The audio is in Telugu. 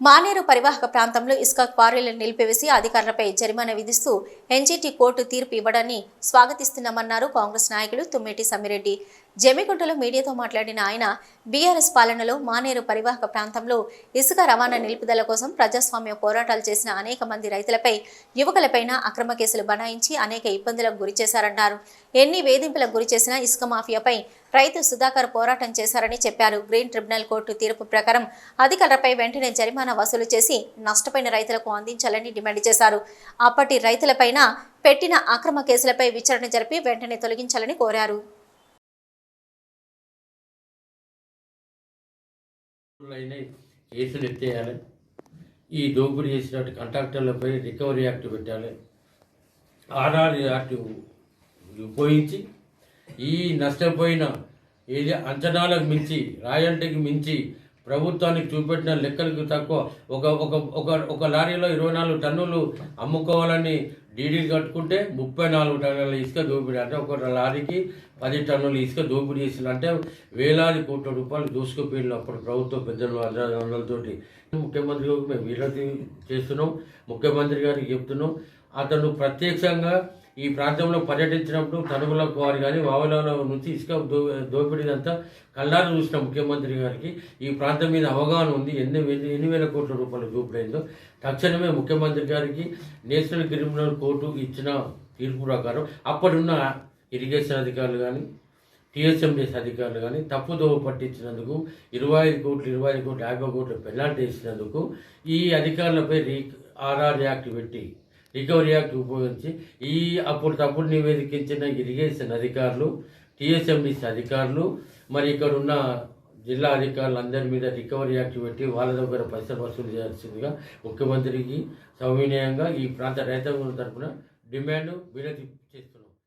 మానేరు పరివాహక ప్రాంతంలో ఇసుక క్వారీలను నిలిపివేసి అధికారులపై జరిమానా విధిస్తూ ఎన్జీటీ కోర్టు తీర్పు ఇవ్వడాన్ని స్వాగతిస్తున్నామన్నారు కాంగ్రెస్ నాయకులు తుమ్మేటి సమ్మిరెడ్డి. జమిగుంటలో మీడియాతో మాట్లాడిన ఆయన బీఆర్ఎస్ పాలనలో మానేరు పరివాహక ప్రాంతంలో ఇసుక రవాణా నిలుపుదల కోసం ప్రజాస్వామ్య పోరాటాలు చేసిన అనేక మంది రైతులపై యువకులపైన అక్రమ కేసులు బనాయించి అనేక ఇబ్బందులకు గురి చేశారన్నారు. ఎన్ని వేధింపులకు గురిచేసిన ఇసుక మాఫియాపై రైతు సుధాకర్ పోరాటం చేశారని చెప్పారు. గ్రీన్ ట్రిబ్యునల్ కోర్టు తీర్పు ప్రకారం అధికారులపై వెంటనే జరిమానా వసూలు చేసి నష్టపోయిన రైతులకు అందించాలని డిమాండ్ చేశారు. అప్పటి రైతులపైన పెట్టిన అక్రమ కేసులపై విచారణ జరిపి వెంటనే తొలగించాలని కోరారు. అయినాయి కేసులు ఎత్తేయాలి. ఈ దోపిడీ చేసినట్టు కంట్రాక్టర్లపై రికవరీ యాక్ట్ పెట్టాలి. ఆర్ఆర్ యాక్ట్ ఉపయోగించి ఈ నష్టపోయిన ఏది అంచనాలకు మించి రాయల్టీకి మించి ప్రభుత్వానికి చూపెట్టిన లెక్కలకు తక్కువ. ఒక ఒక ఒక ఒక లారీలో ఇరవై నాలుగు టన్నులు అమ్ముకోవాలని డీడీలు కట్టుకుంటే ముప్పై నాలుగు టన్నుల ఇసుక దోపిడీ అంటే ఒక లారీకి పది టన్నులు ఇసుక దోపిడీ చేసిన అంటే వేలాది కోట్ల రూపాయలు దూసుకుపోయిన అప్పుడు ప్రభుత్వ పెద్దలు అందరితోటి ముఖ్యమంత్రి మేము వినతి చేస్తున్నాం. ముఖ్యమంత్రి గారికి చెప్తున్నాం. అతను ప్రత్యక్షంగా ఈ ప్రాంతంలో పర్యటించినప్పుడు తనుగుల వారు కానీ వావలాల నుంచి ఇసుక దో దోపిడీదంతా కళ్ళారు చూసిన ముఖ్యమంత్రి గారికి ఈ ప్రాంతం మీద అవగాహన ఉంది. ఎన్ని వేల- ఎన్ని వేల కోట్ల రూపాయలు దోపిడైందో తక్షణమే ముఖ్యమంత్రి గారికి నేషనల్ క్రిమినల్ కోర్టు ఇచ్చిన తీర్పు ప్రకారం అప్పుడున్న ఇరిగేషన్ అధికారులు కానీ టీఎస్ఎండిఎస్ అధికారులు కానీ తప్పుదోవ పట్టించినందుకు ఇరవై ఐదు కోట్లు ఇరవై ఐదు కోట్లు యాభై కోట్లు పెనాల్టీ ఇచ్చినందుకు ఈ అధికారులపై రీ ఆర్ఆర్ యాక్ట్ పెట్టి రికవరీ యాక్ట్ ఉపయోగించి ఈ అప్పుడు తప్పుడు నివేదికించిన ఇరిగేషన్ అధికారులు టీఎస్ఎండిసి అధికారులు మరి ఇక్కడ ఉన్న జిల్లా అధికారులు అందరి మీద రికవరీ యాక్ట్ పెట్టి వాళ్ళ దగ్గర పైసలు వసూలు చేయాల్సిందిగా ముఖ్యమంత్రికి సవినయంగా ఈ ప్రాంత రైతాంగం తరఫున డిమాండ్ వినతి చేస్తున్నారు